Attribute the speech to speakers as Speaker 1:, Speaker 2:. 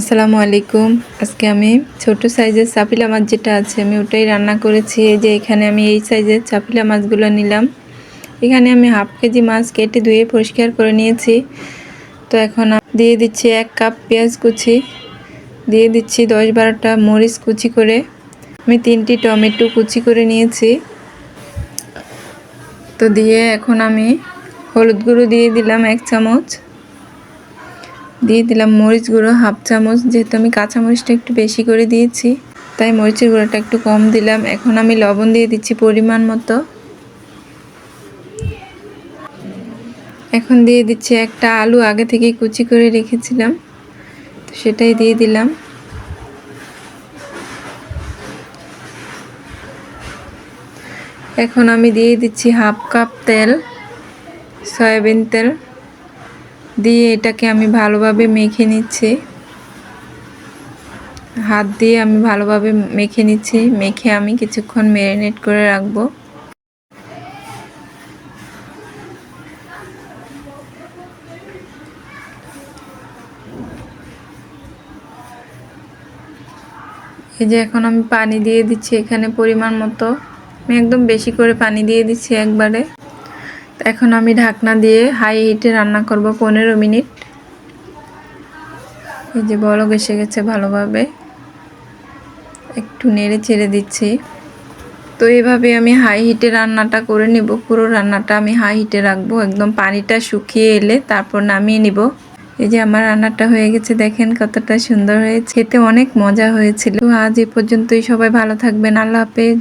Speaker 1: আসসালামু আলাইকুম। আজকে আমি ছোট সাইজের চাপিলা মাছ যেটা আছে, আমি ওটাই রান্না করেছি। এই যে এখানে আমি এই সাইজের চাপিলা মাছগুলো নিলাম। এখানে আমি হাফ কেজি মাছ কেটে ধুয়ে পরিষ্কার করে নিয়েছি। তো এখন দিয়ে দিচ্ছি এক কাপ পেঁয়াজ কুচি। দিয়ে দিচ্ছি দশ বারোটা মরিচ কুচি করে। আমি তিনটি টমেটো কুচি করে নিয়েছি। তো দিয়ে এখন আমি হলুদ গুঁড়ো দিয়ে দিলাম এক চামচ। দিয়ে দিলাম মরিচ গুঁড়ো, হাফ চামচ। যেহেতু আমি কাঁচা মরিচটা একটু বেশি করে দিয়েছি, তাই মরিচের গুঁড়োটা একটু কম দিলাম। এখন আমি লবণ দিয়ে দিচ্ছি পরিমাণ মতো। এখন দিয়ে দিচ্ছি একটা আলু আগে থেকে কুচি করে রেখেছিলাম, তো সেটাই দিয়ে দিলাম। এখন আমি দিয়ে দিচ্ছি হাফ কাপ তেল, সয়াবিন তেল। দিয়ে এটাকে আমি ভালোভাবে মেখে নিচ্ছি। হাত দিয়ে আমি ভালোভাবে মেখে নিচ্ছি। মেখে আমি কিছুক্ষণ ম্যারিনেট করে রাখব। এই যে এখন আমি পানি দিয়ে দিচ্ছি এখানে পরিমাণ মতো। আমি একদম বেশি করে পানি দিয়ে দিচ্ছি একবারে। এখন আমি ঢাকনা দিয়ে হাই হিটে রান্না করব পনেরো মিনিট। এই যে বলক এসে গেছে ভালোভাবে। একটু নেড়ে ছেড়ে দিচ্ছি। তো এইভাবে আমি হাই হিটে রান্নাটা করে নেব। পুরো রান্নাটা আমি হাই হিটে রাখব। একদম পানিটা শুকিয়ে এলে তারপর নামিয়ে নিব। এই যে আমার রান্নাটা হয়ে গেছে, দেখেন কতটা সুন্দর হয়েছে। খেতে অনেক মজা হয়েছিল। আজ এ পর্যন্তই। সবাই ভালো থাকবেন। আল্লাহ হাফেজ।